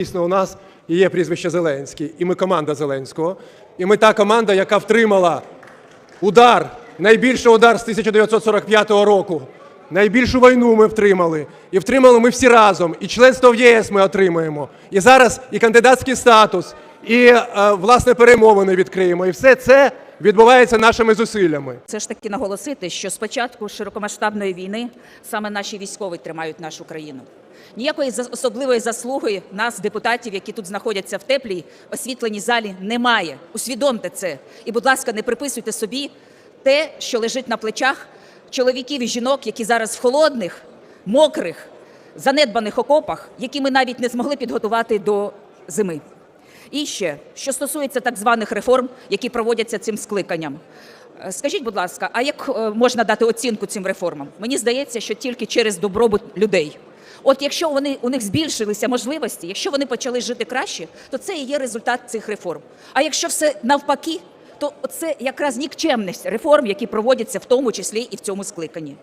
Дійсно, у нас є прізвище Зеленський, і ми команда Зеленського. І ми та команда, яка втримала удар, найбільший удар з 1945 року. Найбільшу війну ми втримали. І втримали ми всі разом. І членство в ЄС ми отримаємо. І зараз і кандидатський статус, і е, власне перемовини відкриємо. І все це відбувається нашими зусиллями. Все ж таки наголосити, що з початку широкомасштабної війни саме наші військові тримають нашу країну. Ніякої особливої заслуги нас, депутатів, які тут знаходяться в теплій освітленій залі, немає. Усвідомте це. І, будь ласка, не приписуйте собі те, що лежить на плечах чоловіків і жінок, які зараз в холодних, мокрих, занедбаних окопах, які ми навіть не змогли підготувати до зими. І ще, що стосується так званих реформ, які проводяться цим скликанням. Е, Скажіть, будь ласка, а як е, можна дати оцінку цим реформам? Мені здається, що тільки через добробут людей. От якщо вони у них збільшилися можливості, якщо вони почали жити краще, то це і є результат цих реформ. А якщо все навпаки, то це якраз нікчемність реформ, які проводяться в тому числі і в цьому скликанні.